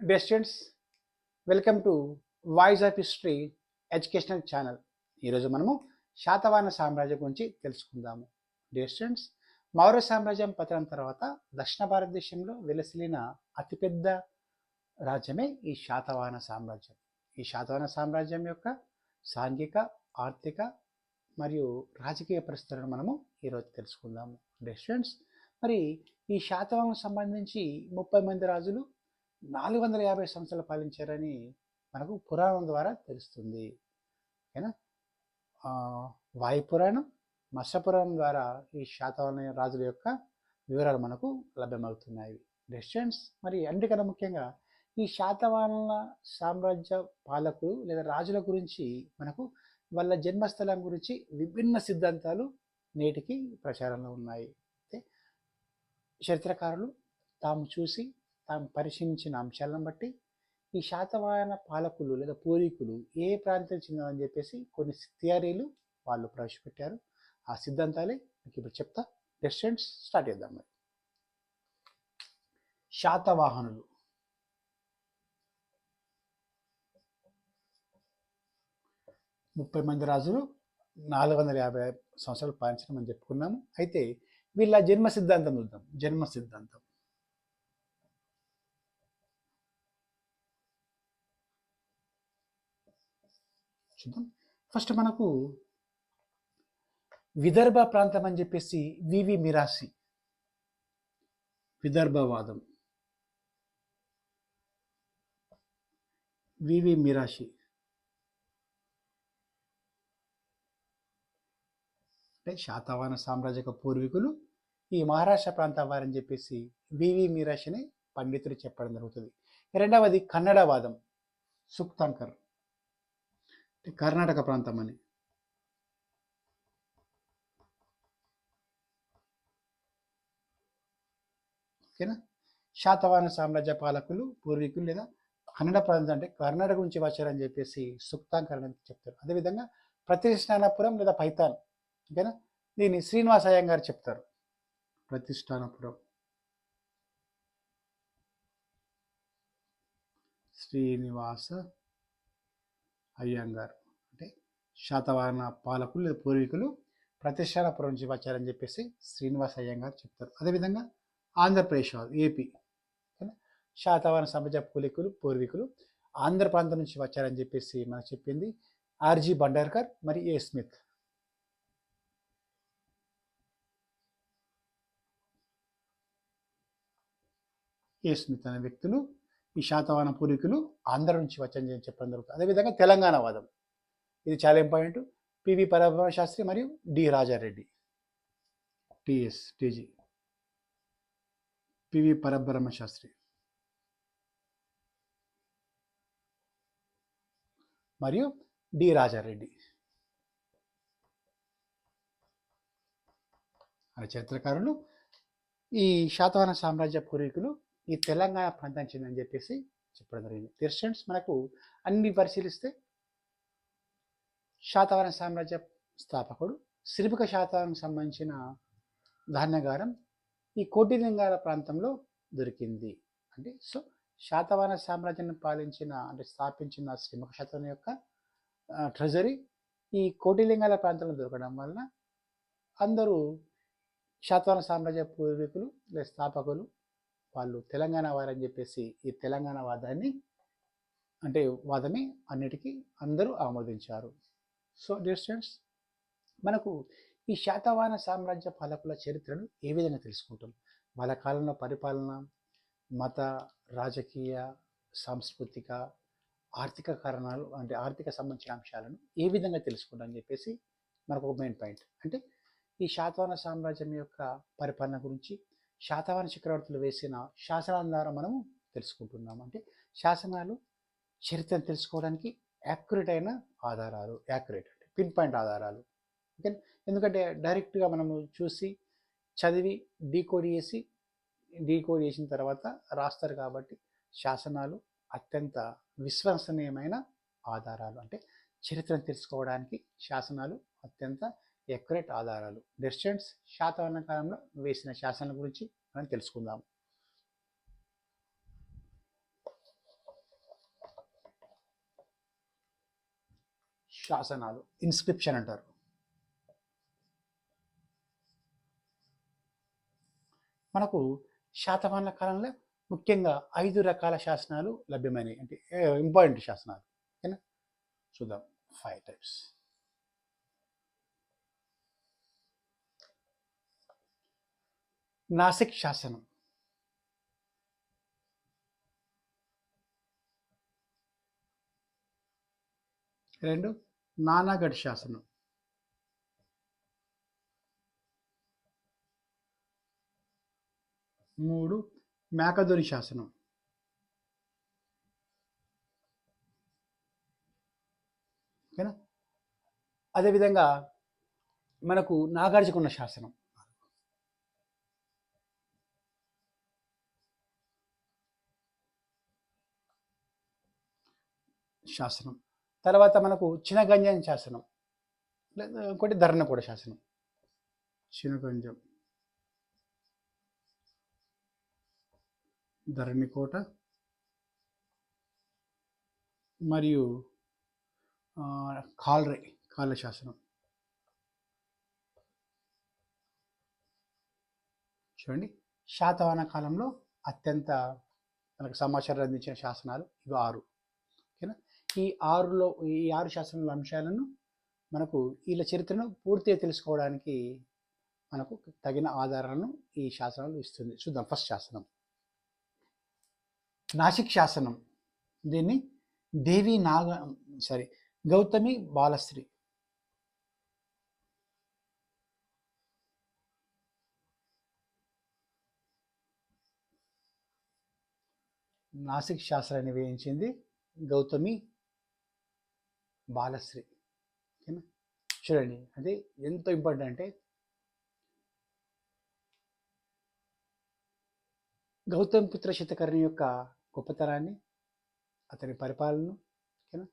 Dear students welcome to voice of history educational channel ఈరోజు మనము శాతవాహన సామ్రాజ్యం గురించి తెలుసుకుందాము. డియర్ స్టూడెంట్స్ మౌర్య సామ్రాజ్యం పతనం తర్వాత దక్షిణ భారతదేశంలో వెలసిలిన అతిపెద్ద రాజ్యమే ఈ శాతవాహన సామ్రాజ్యం. ఈ శాతవాహన సామ్రాజ్యం యొక్క సాంఘిక ఆర్థిక మరియు రాజకీయ పరిస్థితులను మనము ఈరోజు తెలుసుకుందాము. డియర్ స్టూడెంట్స్ మరి ఈ శాతవాహనం సంబంధించి ముప్పై మంది రాజులు నాలుగు వందల యాభై సంవత్సరాలు పాలించారని మనకు పురాణం ద్వారా తెలుస్తుంది. ఓకేనా? వాయుపురాణం వాయు పురాణం ద్వారా ఈ శాతవాహన రాజుల యొక్క వివరాలు మనకు లభ్యమవుతున్నాయి. రెస్టెంట్స్ మరి అన్నిటికన్నా ముఖ్యంగా ఈ శాతవాహనుల సామ్రాజ్య పాలకులు లేదా రాజుల గురించి మనకు వాళ్ళ జన్మస్థలం గురించి విభిన్న సిద్ధాంతాలు నేటికి ప్రచారంలో ఉన్నాయి. అయితే చరిత్రకారులు తాము చూసి తాము పరిశీలించిన అంశాలను బట్టి ఈ శాతవాహన పాలకులు లేదా పూర్వీకులు ఏ ప్రాంతం చెందినని చెప్పేసి కొన్ని థియరీలు వాళ్ళు ప్రవేశపెట్టారు. ఆ సిద్ధాంతాలే మీకు ఇప్పుడు చెప్తా. డెస్టెంట్స్ స్టార్ట్ చేద్దాం మరి. శాతవాహనులు. ముప్పై మంది రాజులు నాలుగు వందల యాభై సంవత్సరాలు పాలించడం అని చెప్పుకున్నాము. అయితే వీళ్ళ జన్మ సిద్ధాంతం చూద్దాం. జన్మ సిద్ధాంతం. చూద్దాం. ఫస్ట్ మనకు విదర్భ ప్రాంతం అని చెప్పేసి వివి మిరాసి. విదర్భవాదం. వివి మిరాషి అంటే శాతవాన సామ్రాజ్యక పూర్వీకులు ఈ మహారాష్ట్ర ప్రాంతం వారని చెప్పేసి వివి మిరాషిని పండితులు చెప్పడం జరుగుతుంది. రెండవది కన్నడవాదం. సుక్తాంకర్. కర్ణాటక ప్రాంతం అని. ఓకేనా? శాతవాహన సామ్రాజ్య పాలకులు పూర్వీకులు లేదా కన్నడ ప్రాంతం అంటే కర్ణాటక నుంచి వచ్చారని చెప్పేసి సుక్తాంకర్ చెప్తారు. అదేవిధంగా ప్రతిష్టానపురం లేదా పైతాన్ ఓకేనా? దీన్ని శ్రీనివాస అయ్యంగారు చెప్తారు. ప్రతిష్టానపురం. శ్రీనివాస అయ్యంగారు. శాతవాహన పాలకులు లేదా పూర్వీకులు ప్రతిష్టానపురం నుంచి వచ్చారని చెప్పేసి శ్రీనివాస అయ్యంగారు చెప్తారు. అదేవిధంగా ఆంధ్రప్రదేశ్ వాళ్ళు ఏపీ శాతవాహన సమాజ పూలికులు పూర్వీకులు ఆంధ్ర ప్రాంతం నుంచి వచ్చారని చెప్పేసి మనకు చెప్పింది ఆర్జీ బండార్కర్ మరి ఏ స్మిత్. ఏ స్మిత్ అనే వ్యక్తులు ఈ శాతవాహన పూర్వీకులు ఆంధ్ర నుంచి వచ్చని చెప్పడం జరుగుతుంది. అదేవిధంగా తెలంగాణ వాదం. ఇది చాలా ఇంపార్టెంట్ పివి పరబ్రహ్మ శాస్త్రి మరియు D Rajareddy T S T G P V Parabrahma Sastri మరియు డి రాజారెడ్డి అనే చరిత్రకారులు ఈ శాతవాహన సామ్రాజ్య పూర్వీకులు ఈ తెలంగాణ ప్రాంతానికి చెందని చెప్పేసి చెప్పడం జరిగింది. క్రిస్టియన్స్ మనకు అన్ని పరిశీలిస్తే శాతవరణ సామ్రాజ్య స్థాపకుడు. సిరిపిక శాతవాహనకు సంబంధించిన ధాన్యగారం ఈ కోటిలింగాల ప్రాంతంలో దొరికింది. అంటే సో శాతవరణ సామ్రాజ్యాన్ని పాలించిన అంటే స్థాపించిన శ్రీముఖ శాతవాహన యొక్క ట్రెజరీ ఈ కోటిలింగాల ప్రాంతంలో దొరకడం వలన అందరూ శాతవరణ సామ్రాజ్య పూర్వీకులు లేదా స్థాపకులు వాళ్ళు తెలంగాణ వారని చెప్పేసి ఈ తెలంగాణ వాదాన్ని అంటే వాదమే అన్నిటికీ అందరూ ఆమోదించారు. సో డియర్ స్టూడెంట్స్ మనకు ఈ శాతవాహన సామ్రాజ్య పాలకుల చరిత్రను ఏ విధంగా తెలుసుకుంటాం? వాళ్ళ కాలంలో పరిపాలన మత రాజకీయ సాంస్కృతిక ఆర్థిక కారణాలు అంటే ఆర్థిక సంబంధించిన అంశాలను ఏ విధంగా తెలుసుకుంటాం అని చెప్పేసి మనకు ఒక మెయిన్ పాయింట్ అంటే ఈ శాతవాహన సామ్రాజ్యం యొక్క పరిపాలన గురించి శాతవాహన చక్రవర్తులు వేసిన శాసనాల ద్వారా మనము తెలుసుకుంటున్నాం. అంటే శాసనాలు చరిత్రను తెలుసుకోవడానికి యాక్యురేట్ అయిన ఆధారాలు యాక్యురేట్ అంటే పిన్ పాయింట్ ఆధారాలు. ఓకే? ఎందుకంటే డైరెక్ట్గా మనము చూసి చదివి డీకోడ్ చేసి డీకోడ్ చేసిన తర్వాత రాస్తారు కాబట్టి శాసనాలు అత్యంత విశ్వసనీయమైన ఆధారాలు. అంటే చరిత్రను తెలుసుకోవడానికి శాసనాలు అత్యంత ఎక్యురేట్ ఆధారాలు. డెస్టెంట్స్ శాతవాహన కాలంలో వేసిన శాసనాల గురించి మనం తెలుసుకుందాం. శాసనాలు ఇన్స్క్రిప్షన్ అంటారు. మనకు శాతవాహనుల కాలంలో ముఖ్యంగా ఐదు రకాల శాసనాలు లభ్యమైనవి. అంటే ఇంపార్టెంట్ శాసనాలు. ఓకేనా? చూద్దాం. ఫైవ్ టైప్స్ నాసిక్ శాసనం. రెండు నానాగఢ్ శాసనం మూడు మేకధుని శాసనం. ఓకేనా? అదేవిధంగా మనకు నాగార్జుకున్న శాసనం. శాసనం. తర్వాత మనకు చినగంజం శాసనం. లేదా ఇంకోటి ధర్ణకూడ శాసనం. చినగంజం ధరణికోట మరియు ఆ, కాల్రే కాళ్ళ శాసనం. చూడండి. శాతవాహన కాలంలో అత్యంత మనకు సమాచారం అందించిన శాసనాలు ఇవి ఆరు. ఈ ఆరులో ఈ ఆరు శాసనాల అంశాలను మనకు వీళ్ళ చరిత్రను పూర్తిగా తెలుసుకోవడానికి మనకు తగిన ఆధారాలను ఈ శాసనాలు ఇస్తుంది. చూద్దాం ఫస్ట్ శాసనం. నాసిక్ శాసనం. దీన్ని దేవి నాగ సారీ గౌతమి బాలశ్రీ. నాసిక్ శాస్త్రాన్ని వేయించింది గౌతమి బాలశ్రీ. ఓకేనా చూడండి అది ఎంత ఇంపార్టెంట్ అంటే గౌతమ్ పుత్ర శతకర్ణి యొక్క గొప్పతనాన్ని అతని పరిపాలన ఓకేనా?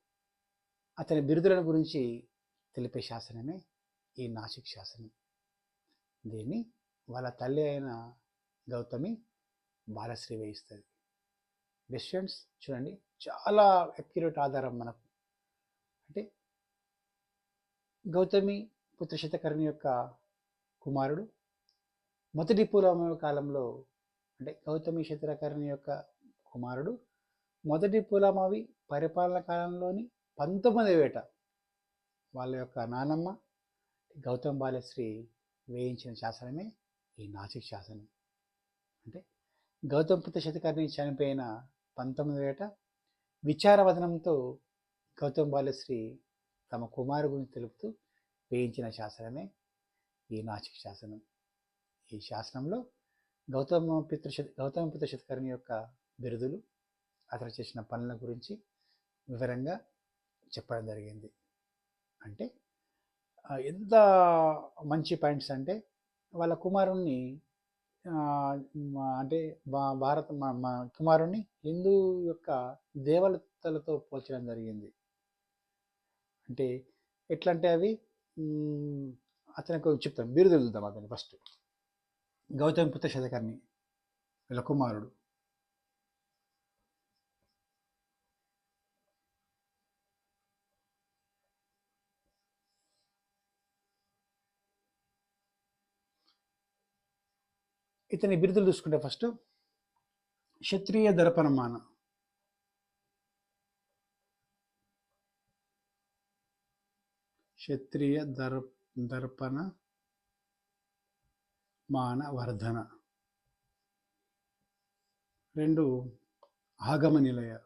అతని బిరుదులను గురించి తెలిపే శాసనమే ఈ నాసిక్ శాసనం. దీన్ని వాళ్ళ తల్లి అయిన గౌతమి బాలశ్రీ వేయిస్తుంది. బెస్ట్ ఫ్రెండ్స్ చూడండి చాలా అక్యురేట్ ఆధారం మనకు అంటే గౌతమి పుత్ర శతకర్ణి యొక్క కుమారుడు. మొదటి పులమ కాలంలో అంటే గౌతమి శతకర్ణి యొక్క కుమారుడు. మొదటి పులమవి పరిపాలన కాలంలోని పంతొమ్మిది వేట వాళ్ళ యొక్క నానమ్మ గౌతమ బాలశ్రీ వేయించిన శాసనమే ఈ నాసిక్ శాసనం. అంటే గౌతమ పుత్ర శతకర్ణి చనిపోయిన పంతొమ్మిది వేట విచారవదనంతో గౌతమ్ బాలశ్రీ తమ కుమారు గురించి తెలుపుతూ వేయించిన శాసనమే ఈ నాసిక్ శాసనం. ఈ శాసనంలో గౌతమ పితృ గౌతమ పుత్ర శతకర్ణి యొక్క బిరుదులు అతను చేసిన పనుల గురించి వివరంగా చెప్పడం జరిగింది. అంటే ఎంత మంచి పాయింట్స్ అంటే వాళ్ళ కుమారుణ్ణి మా- అంటే భారత మా మా కుమారుణ్ణి హిందూ యొక్క దేవతలతో పోల్చడం జరిగింది. అంటే ఎట్లా అంటే అవి అతనికి చెప్తాం బిరుదులు చూద్దాం అతని ఫస్ట్. గౌతమి పుత్ర శతకర్ణి వీళ్ళ కుమారుడు ఇతని బిరుదులు చూసుకుంటే first Kshatriya దర్పణమాన Kshatriya there Darpana మానవర్ధన రెండు ఆగమ నిలయ.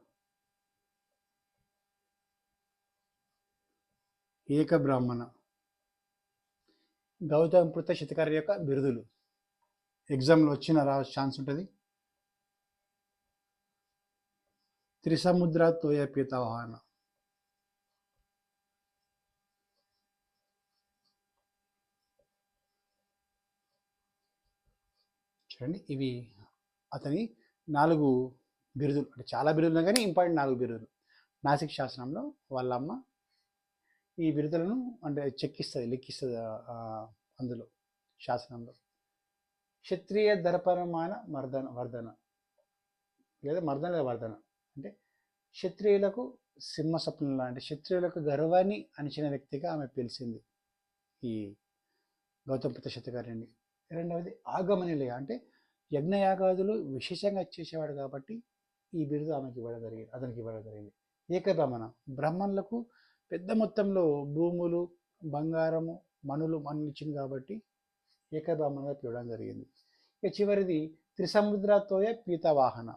ఏక బ్రాహ్మణ. గౌతమ శతకార్య యొక్క బిరుదులు. ఎగ్జామ్లో వచ్చిన రా ఛాన్స్ ఉంటుంది. త్రిసముద్ర తోయ పీతవాహన. చూడండి. ఇవి అతని నాలుగు బిరుదులు. అంటే చాలా బిరుదులు ఉన్నాయి కానీ ఇంపార్టెంట్ నాలుగు బిరుదులు. నాసిక్ శాసనంలో వాళ్ళ అమ్మ ఈ బిరుదులను అంటే చెక్కిస్తుంది లెక్కిస్తుంది అందులో శాసనంలో. క్షత్రియ దర్పణమాన మర్దన వర్ధన లేదా మర్దన లేదా వర్ధన అంటే క్షత్రియులకు సింహ స్వప్నం అంటే క్షత్రియులకు గర్వాన్ని అణిచిన వ్యక్తిగా ఆమె పిలిచింది ఈ గౌతమ పుత్ర శతకారిణి రెండవది ఆగమనిలయ. అంటే యజ్ఞయాగాదులు విశేషంగా చేసేవాడు కాబట్టి ఈ బిరుదు ఆమెకి ఇవ్వడం జరిగింది అతనికి ఇవ్వడం జరిగింది. ఏకబ్రహ్మణ బ్రహ్మణులకు పెద్ద మొత్తంలో భూములు బంగారము మనులు మన్నిచ్చింది కాబట్టి ఏకబ్రహ్మణగా పిలవడం జరిగింది. ఇక చివరిది త్రిసముద్రతోయ పీతవాహన.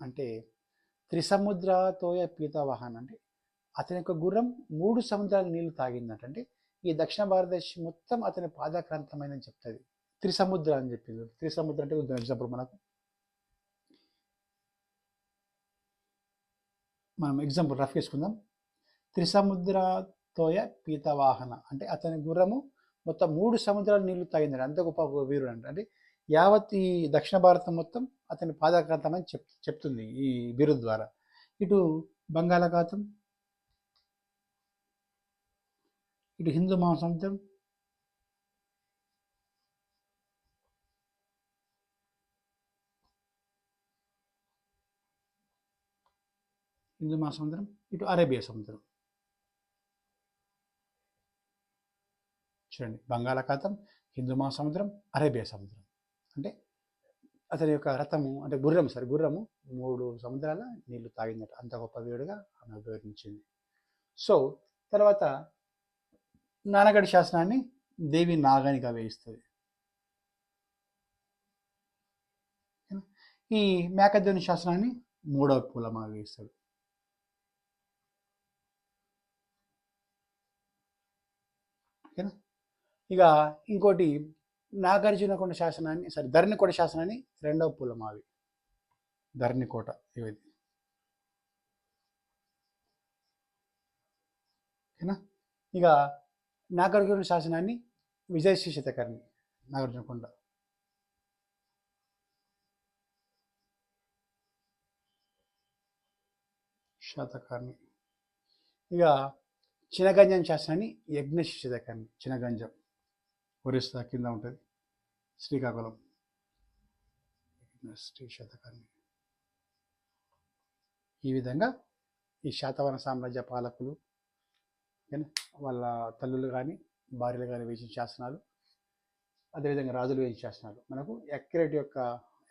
అంటే త్రిసముద్రతోయ పీతవాహన అంటే అతని యొక్క గుర్రం మూడు సముద్రాల నీళ్ళు తాగిందట. అంటే ఈ దక్షిణ భారతదేశం మొత్తం అతని పాదాక్రాంతమైందని చెప్తుంది. త్రిసముద్ర అని చెప్పింది త్రిసముద్ర అంటే ఉదాహరణ ఎగ్జాంపుల్ మనకు. మనం ఎగ్జాంపుల్ రఫ్ చేసుకుందాం. త్రిసముద్రతోయ పీతవాహన అంటే అతని గుర్రము మొత్తం మూడు సముద్రాల నీళ్ళు తాగింది అంత గొప్ప వీరుడు అంటే అంటే యావత్ ఈ దక్షిణ భారతం మొత్తం అతని పాదాక్రాంతం అని చెప్ చెప్తుంది ఈ బిరుదు ద్వారా. ఇటు బంగాళాఖాతం ఇటు హిందూ మహాసముద్రం హిందూ మహాసముద్రం ఇటు అరేబియా సముద్రం. చూడండి బంగాళాఖాతం హిందూ మహాసముద్రం అరేబియా సముద్రం. అంటే అతని యొక్క రథము అంటే గుర్రం సార్ గుర్రము మూడు సముద్రాల నీళ్ళు తాగిందట. అంత గొప్ప వీడుగా ఆమె వివరించింది సో తర్వాత నానగడి శాసనాన్ని దేవి నాగనిగా వేయిస్తుంది. ఈ మేకధ్వని శాసనాన్ని మూడవ పూలమా వేస్తాడు ఓకేనా ఇక ఇంకోటి నాగార్జునకొండ శాసనాన్ని సారీ ధరణికోట శాసనాన్ని రెండవ పూలమావి. ధరణికోట ఇవి ఓకేనా? ఇక నాగార్జున శాసనాన్ని విజయశ్రీ శతకర్ణి నాగార్జునకొండ. శతకర్ణి. ఇక చినగంజం శాసనాన్ని యజ్ఞ శతకర్ణి చినగంజం. ఒరిస్సా కింద ఉంటుంది. శ్రీకాకుళం. శ్రీ శతకాన్ని ఈ విధంగా ఈ శాతవన సామ్రాజ్య పాలకులు వాళ్ళ తల్లులు కానీ భార్యలు కానీ వేసిన శాసనాలు అదేవిధంగా రాజులు వేసిన శాసనాలు. మనకు అక్యురేట్ యొక్క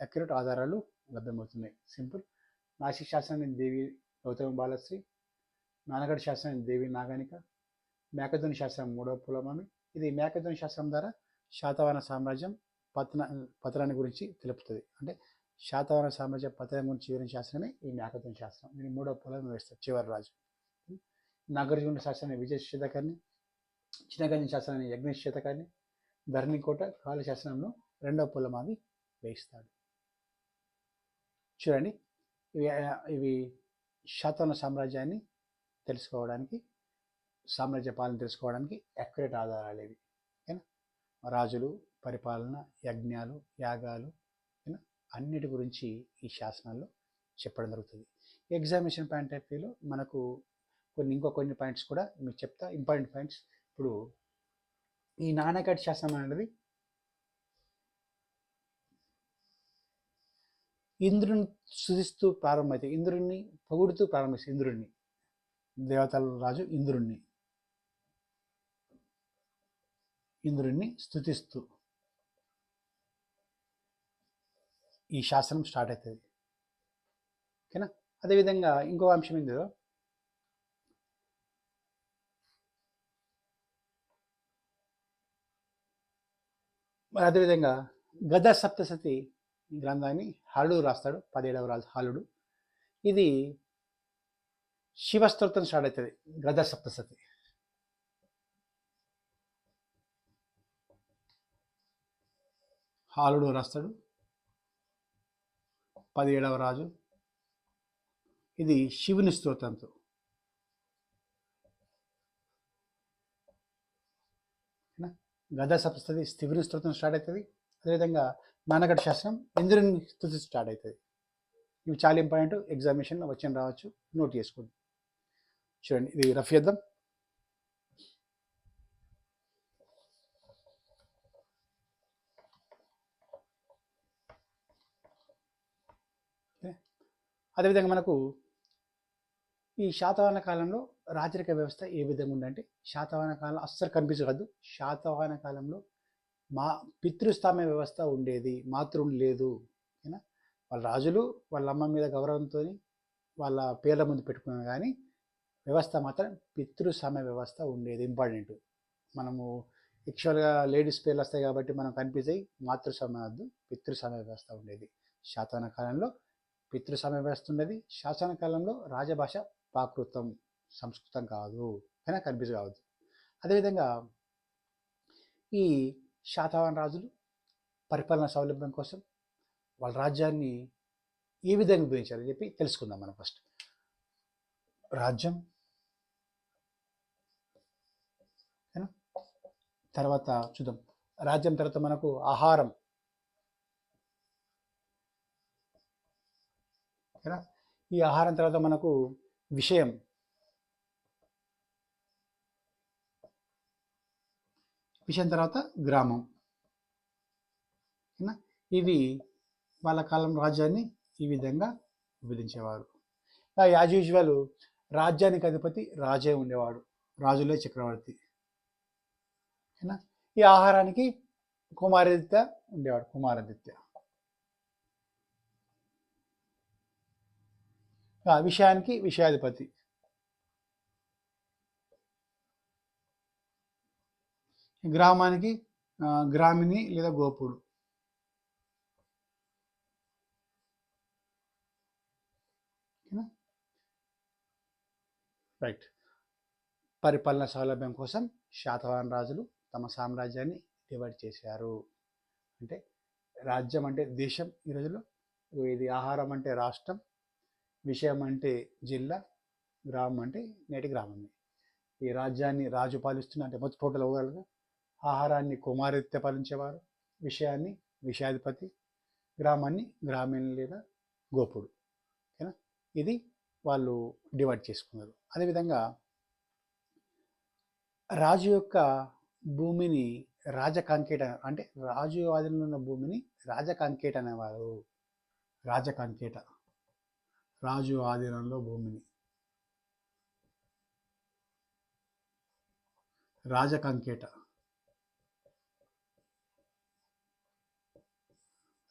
అక్యురేట్ ఆధారాలు లభ్యమవుతున్నాయి. సింపుల్. నాసిక్ శాసనాన్ని దేవి గౌతమ బాలశ్రీ నానగఢ శాసనాన్ని దేవి నాగానిక మేకధ్వని శాస్త్రం మూడవ పులమని ఇది మేకధ్వని శాస్త్రం ద్వారా శాతవాహన సామ్రాజ్యం పతన పతనాన్ని గురించి తెలుపుతుంది. అంటే శాతవాహన సామ్రాజ్య పతనం గురించి వివరించిన శాస్త్రమే ఈ మేకధ్వని శాస్త్రం. దీని మూడవ పొలం వేస్తారు చివరి రాజు. నాగార్జున శాస్త్రాన్ని విజయ శతకాన్ని చిన్నగంజ శాస్త్రాన్ని యజ్ఞ శతకాన్ని ధరణికోట కాళ శాస్త్రంలో రెండవ పులమావి వేయిస్తాడు. చూడండి ఇవి ఇవి శాతవన సామ్రాజ్యాన్ని తెలుసుకోవడానికి సామ్రాజ్య పాలన తెలుసుకోవడానికి అక్యురేట్ ఆధారాలు ఇవి. ఓకేనా రాజులు పరిపాలన యజ్ఞాలు యాగాలు ఓకేనా అన్నిటి గురించి ఈ శాసనాల్లో చెప్పడం జరుగుతుంది. ఎగ్జామినేషన్ పాయింట్ ఆఫ్ వ్యూలో మనకు కొన్ని ఇంకో కొన్ని పాయింట్స్ కూడా మీకు చెప్తా. ఇంపార్టెంట్ పాయింట్స్ ఇప్పుడు ఈ నాణకట్ శాసనం అనేది ఇంద్రుని సుధిస్తూ ప్రారంభమైతే ఇంద్రుడిని పొగుడుతూ ప్రారంభిస్తుంది ఇంద్రుణ్ణి. దేవతల రాజు ఇంద్రుణ్ణి. ఇంద్రుణ్ణి స్థుతిస్తూ ఈ శాసనం స్టార్ట్ అవుతుంది. ఓకేనా? అదేవిధంగా ఇంకో అంశం ఏందో మరి అదేవిధంగా గద సప్తసతి గ్రంథాన్ని హాలుడు రాస్తాడు పదిహేడవ రాజు హాలుడు ఇది శివస్తోత్రం స్టార్ట్ అవుతుంది గద సప్తసతి హాలుడు రాస్తాడు పదిహేడవ రాజు. ఇది శివుని స్తోత్రంతో. గద సప్తది శివుని స్తోత్రం స్టార్ట్ అవుతుంది. అదేవిధంగా నానగడ శాస్త్రం ఇంద్రుని స్థుతి స్టార్ట్ అవుతుంది. ఇవి చాలా ఇంపార్టెంట్ ఎగ్జామినేషన్లో వచ్చిన రావచ్చు. నోట్ చేసుకోండి. చూడండి ఇది రఫ్ చేద్దాం. అదేవిధంగా మనకు ఈ శాతవాహన కాలంలో రాజరిక వ్యవస్థ ఏ విధంగా ఉందంటే శాతవాహన కాలం అస్సలు కనిపించగలదు శాతవాహన కాలంలో మా పితృస్వామ్య వ్యవస్థ ఉండేది మాతృం లేదు. ఓకేనా వాళ్ళ రాజులు వాళ్ళ అమ్మ మీద గౌరవంతో వాళ్ళ పేర్ల ముందు పెట్టుకున్నారు కానీ వ్యవస్థ మాత్రం పితృస్వామ్య వ్యవస్థ ఉండేది ఇంపార్టెంట్. మనము యాక్చువల్గా లేడీస్ పేర్లు వస్తాయి కాబట్టి మనం కనిపించాయి మాతృస్వామ్య వద్దు పితృస్వామ్య వ్యవస్థ ఉండేది. శాతవాహన కాలంలో పితృస్వామ్య వ్యవస్థ ఉండేది శాసన కాలంలో రాజభాష ప్రాకృతం సంస్కృతం కాదు. అయినా కనిపించ కావద్దు అదేవిధంగా ఈ శాతవాన్ రాజులు పరిపాలన సౌలభ్యం కోసం వాళ్ళ రాజ్యాన్ని ఏ విధంగా ఉపయోగించాలని చెప్పి తెలుసుకుందాం మనం ఫస్ట్. రాజ్యం. తర్వాత చూద్దాం. రాజ్యం తర్వాత మనకు ఆహారం. ఓకేనా ఈ ఆహారం తర్వాత మనకు విషయం. విషయం తర్వాత గ్రామం. ఓకేనా ఇవి వాళ్ళ కాలం రాజ్యాన్ని ఈ విధంగా విభజించేవారు. యాజ్ యూజువల్ రాజ్యానికి అధిపతి రాజే ఉండేవాడు. రాజులే చక్రవర్తి. ఓకేనా ఈ ఆహారానికి కుమారాదిత్య ఉండేవాడు కుమారాదిత్య ఆ విషయానికి విషయాధిపతి. గ్రామానికి గ్రామిణి లేదా గోపుడు. రైట్. పరిపాలన సౌలభ్యం కోసం శాతవాహన రాజులు తమ సామ్రాజ్యాన్ని డివైడ్ చేశారు. అంటే రాజ్యం అంటే దేశం ఈ రోజుల్లో. ఇది ఆహారం అంటే రాష్ట్రం. విషయం అంటే జిల్లా గ్రామం అంటే నేటి గ్రామమే ఈ రాజ్యాన్ని రాజు పాలిస్తున్న అంటే మొత్తం టోటల్ అవ్వగలగా ఆహారాన్ని కుమారిత్య పాలించేవారు విషయాన్ని విషయాధిపతి గ్రామాన్ని గ్రామీణ లేదా గోపుడు. ఓకేనా? ఇది వాళ్ళు డివైడ్ చేసుకున్నారు. అదేవిధంగా రాజు యొక్క భూమిని రాజకంకేట అంటే రాజు ఆధీనంలో ఉన్న భూమిని రాజకంకేట అనేవారు. రాజకంకేట రాజు ఆధీనంలో భూమిని. రాజకంకేట.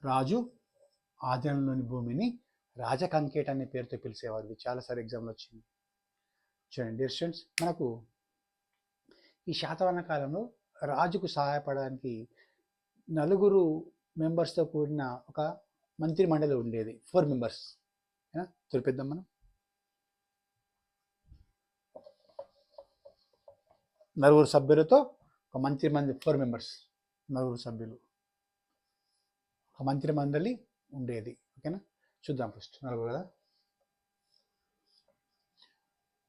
రాజు ఆధీనంలోని భూమిని రాజకంకేట అనే పేరుతో పిలిచేవారు. ఇది చాలాసార్లు ఎగ్జామ్లో వచ్చింది. చూడండి డియర్ స్టూడెంట్స్ మనకు ఈ శాతవరణ కాలంలో రాజుకు సహాయపడడానికి నలుగురు మెంబర్స్తో కూడిన ఒక మంత్రి మండలి ఉండేది. Four members. చూపిద్దాం మనం. నలుగురు సభ్యులతో ఒక మంత్రి మంది ఫోర్ మెంబర్స్ నలుగురు సభ్యులు. ఒక మంత్రి మండలి ఉండేది. ఓకేనా? చూద్దాం ఫస్ట్ నలుగురు కదా?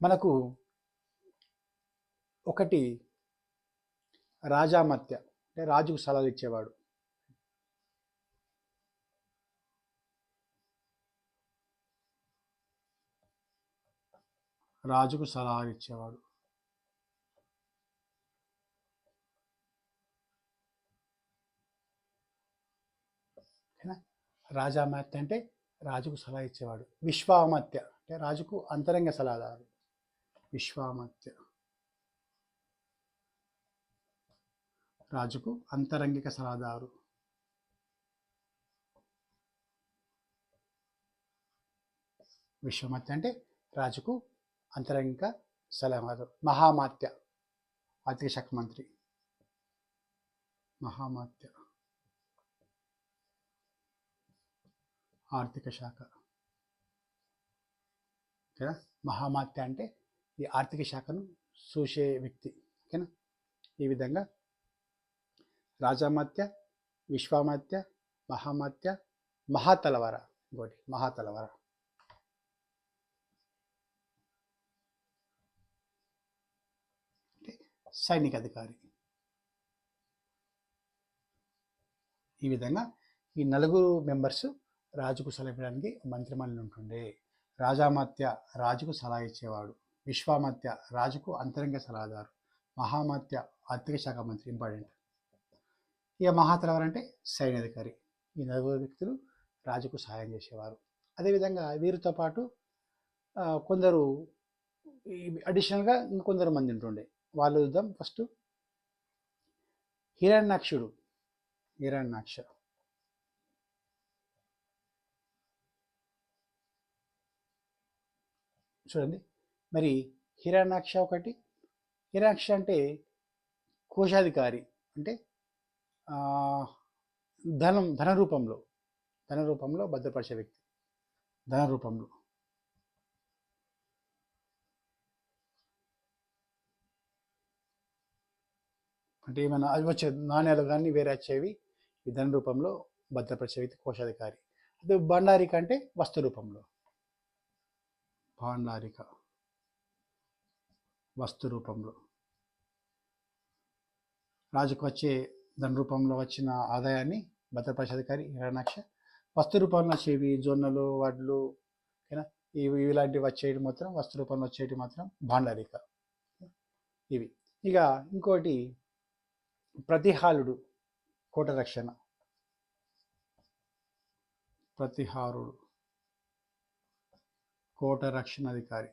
మనకు ఒకటి రాజామత్య అంటే రాజుకు సలహాలు ఇచ్చేవాడు. రాజుకు సలహాలు ఇచ్చేవాడు. రాజామత్య అంటే రాజుకు సలహా ఇచ్చేవాడు. విశ్వామత్య అంటే రాజుకు అంతరంగ సలహాదారు. విశ్వామత్య. రాజుకు అంతరంగిక సలహాదారు. విశ్వమత్య అంటే రాజుకు అంతరంగిక సలహాదారు మహామాత్య ఆర్థిక శాఖ మంత్రి. మహామాత్య ఆర్థిక శాఖ. ఓకేనా? మహామాత్య అంటే ఈ ఆర్థిక శాఖను చూసే వ్యక్తి. ఓకేనా? ఈ విధంగా రాజామాత్య విశ్వామాత్య మహామాత్య మహాతలవర. ఇంకోటి మహాతలవర అంటే సైనిక అధికారి ఈ విధంగా ఈ నలుగురు మెంబర్స్ రాజుకు సలహా ఇవ్వడానికి మంత్రిమండలి ఉంటుండే. రాజామాత్య రాజుకు సలహా ఇచ్చేవాడు. విశ్వామాత్య రాజుకు అంతరంగ సలహాదారు. మహామాత్య ఆర్థిక శాఖ మంత్రి ఇంపార్టెంట్. ఇక మహాతలవర్ అంటే సైన్యాధికారి. ఈ నలుగురు వ్యక్తులు రాజుకు సహాయం చేసేవారు. అదేవిధంగా వీరితో పాటు కొందరు అడిషనల్గా ఇంకొందరు మంది ఉంటుండే. వాళ్ళు చూద్దాం. ఫస్ట్ హిరణ్యాక్షుడు హిరణ్యాక్ష చూడండి. మరి హిరణ్యాక్ష ఒకటి. హిరణ్యాక్ష అంటే కోశాధికారి. అంటే ధనం ధన రూపంలో ధన రూపంలో భద్రపరిచే వ్యక్తి. ధన రూపంలో అంటే ఏమైనా అవి వచ్చే నాణ్యాలు కానీ వేరే వచ్చేవి ఈ ధన రూపంలో భద్రపరిచేవి కోశాధికారి. అదే భండారిక అంటే వస్తు రూపంలో. భాండారిక వస్తు రూపంలో. రాజుకు వచ్చే ధన రూపంలో వచ్చిన ఆదాయాన్ని భద్రపరిచేధికారి హిరణాక్ష. వస్తు రూపంలో వచ్చేవి జొన్నలు వడ్లు ఓకేనా? ఇవి ఇలాంటివి వచ్చేవి మాత్రం వస్తు రూపంలో వచ్చేవి మాత్రం భాండారిక ఇవి. ఇక ఇంకోటి ప్రతిహాలుడు కోట రక్షణ ప్రతిహారుడు కోట రక్షణ అధికారి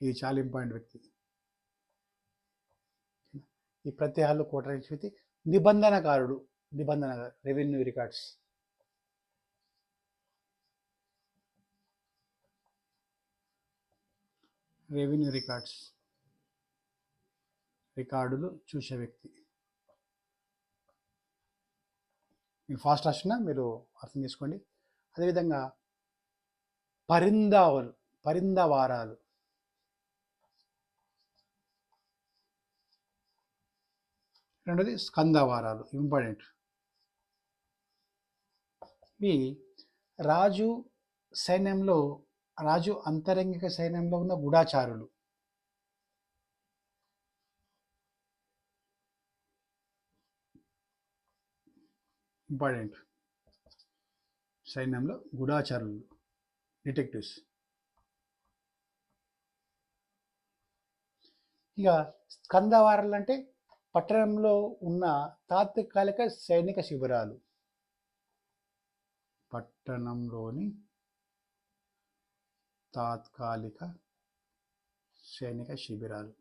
ఇది చాలా ఇంపార్టెంట్ వ్యక్తి. ఈ ప్రతిహారులు కోట రక్షణ వ్యక్తి. నిబంధనకారుడు నిబంధన రెవెన్యూ రికార్డ్స్ రెవెన్యూ రికార్డ్స్ రికార్డులు చూసే వ్యక్తి. మీకు ఫాస్ట్ రాసిన మీరు అర్థం చేసుకోండి. అదేవిధంగా పరిందావలు పరిందవారాలు. రెండోది స్కందవారాలు ఇంపార్టెంట్. ఇవి రాజు సైన్యంలో రాజు అంతరంగిక సైన్యంలో ఉన్న గూఢాచారులు ఇంపార్టెంట్ సైన్యంలో గుడాచారులు డిటెక్టివ్స్. ఇక స్కందవారాలు అంటే పట్టణంలో ఉన్న తాత్కాలిక సైనిక శిబిరాలు. పట్టణంలోని తాత్కాలిక సైనిక శిబిరాలు.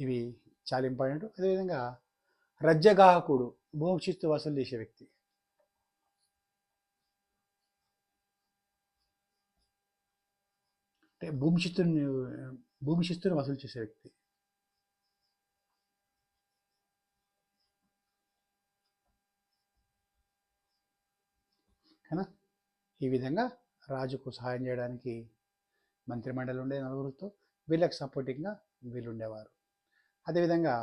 ఇవి చాలా ఇంపార్టెంట్. అదేవిధంగా రజ్జగాహకుడు భూక్షిస్తు వసూలు చేసే వ్యక్తి. అంటే భూమిషిస్తుని భూమిషిస్తుని వసూలు చేసే వ్యక్తి. కదా ఈ విధంగా రాజుకు సహాయం చేయడానికి మంత్రిమండలి ఉండే నలుగురితో వీళ్ళకి సపోర్టింగ్గా వీళ్ళు ఉండేవారు. అదేవిధంగా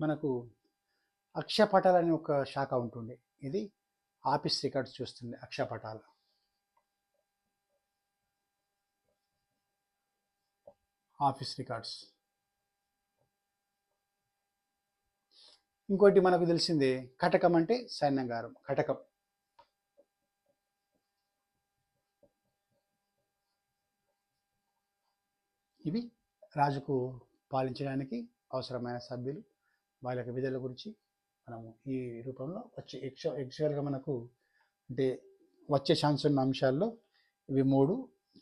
మనకు అక్షపటాలు అనే ఒక శాఖ ఉంటుండే ఇది ఆఫీస్ రికార్డ్స్ చూస్తుంది అక్షపటాలు. Office records. ఇంకోటి మనకు తెలిసిందే కటకం అంటే సైన్యంగారం కటకం. ఇవి రాజుకు పాలించడానికి అవసరమైన సభ్యులు. వాళ్ళ యొక్క విధుల గురించి మనము ఈ రూపంలో వచ్చే ఎక్చు ఎక్చువల్గా మనకు అంటే వచ్చే ఛాన్స్ ఉన్న అంశాల్లో ఇవి మూడు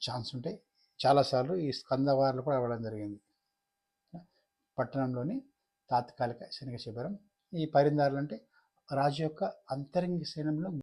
ఛాన్స్ ఉంటాయి. చాలాసార్లు ఈ స్కందవార్లు కూడా అవ్వడం జరిగింది. పట్టణంలోని తాత్కాలిక సైనిక శిబిరం ఈ పరిదారులు అంటే రాజు యొక్క అంతరంగ సైన్యంలో